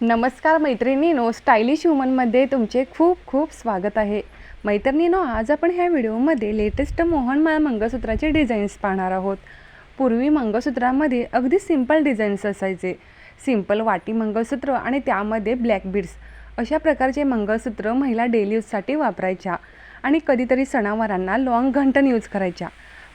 नमस्कार मैत्रिणीनो स्टायलिश वुमनमध्ये तुमचे खूप खूप स्वागत आहे. मैत्रिणीनो आज आपण ह्या व्हिडिओमध्ये लेटेस्ट मोहनमाळ मंगळसूत्राचे डिझाईन्स पाहणार आहोत. पूर्वी मंगळसूत्रामध्ये अगदी सिंपल डिझाईन्स असायचे. सिंपल वाटी मंगळसूत्र आणि त्यामध्ये ब्लॅक बीड्स अशा प्रकारचे मंगळसूत्र महिला डेली यूजसाठी वापरायच्या आणि कधीतरी सणावारांना लॉंग घंटन यूज करायच्या.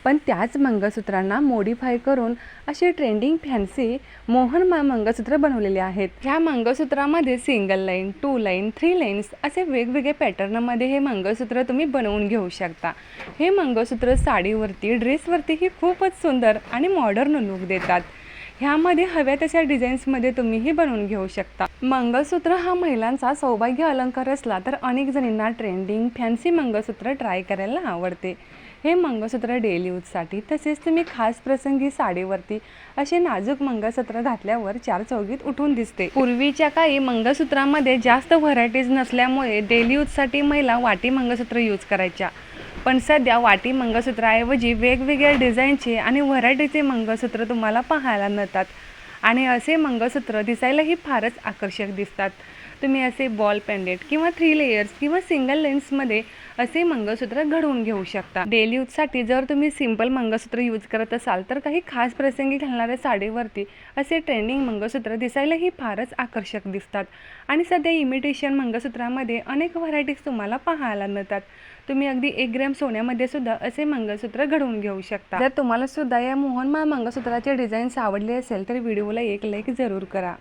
पण त्याच मंगळसूत्रांना मोडीफाय करून असे ट्रेंडिंग फॅन्सी मोहन मंगळसूत्र बनवलेले आहेत. ह्या मंगळसूत्रामध्ये single line two line three lines असे वेगवेगळे पॅटर्नमध्ये हे मंगळसूत्र तुम्ही बनवून घेऊ शकता. हे मंगळसूत्र साडीवरती ड्रेसवरतीही खूपच सुंदर आणि मॉडर्न लुक देतात. ह्यामध्ये हव्या तशा डिझाईन्समध्ये तुम्हीही बनवून घेऊ शकता. मंगळसूत्र हा महिलांचा सौभाग्य अलंकार असला तर अनेक जणींना ट्रेंडिंग फॅन्सी मंगळसूत्र ट्राय करायला आवडते. हे मंगळसूत्र डेली यूजसाठी तसेच तुम्ही खास प्रसंगी साडीवरती असे नाजूक मंगळसूत्र घातल्यावर चार चौघीत उठून दिसते. पूर्वीच्या काळी मंगळसूत्रामध्ये जास्त व्हरायटीज नसल्यामुळे डेली यूजसाठी महिला वाटी मंगळसूत्र यूज करायच्या. पण सध्या वाटी मंगळसूत्राऐवजी वेगवेगळ्या डिझाईनचे आणि व्हरायटीचे मंगळसूत्र तुम्हाला पाहायला मिळतात. आणि असे मंगळसूत्र दिसायलाही फारच आकर्षक दिसतात. तुम्ही असे बॉल पेंडेट किंवा थ्री लेयर्स किंवा सिंगल लेन्समध्ये असे मंगळसूत्र घडवून घेऊ शकता. डेली यूजसाठी जर तुम्ही सिंपल मंगळसूत्र यूज करत असाल तर काही खास प्रसंगी घालणाऱ्या साडीवरती असे ट्रेंडिंग मंगळसूत्र दिसायलाही फारच आकर्षक दिसतात. आणि सध्या इमिटेशन मंगळसूत्रामध्ये अनेक व्हरायटीज तुम्हाला पाहायला मिळतात. तुम्ही अगदी एक ग्रॅम सोन्यामध्ये सुद्धा असे मंगळसूत्र घडवून घेऊ शकता. जर तुम्हाला सुद्धा या मोहनमाळ मंगळसूत्राचे डिझाईन्स आवडले असेल तर व्हिडिओ व्हिडिओला एक लाईक जरूर करा.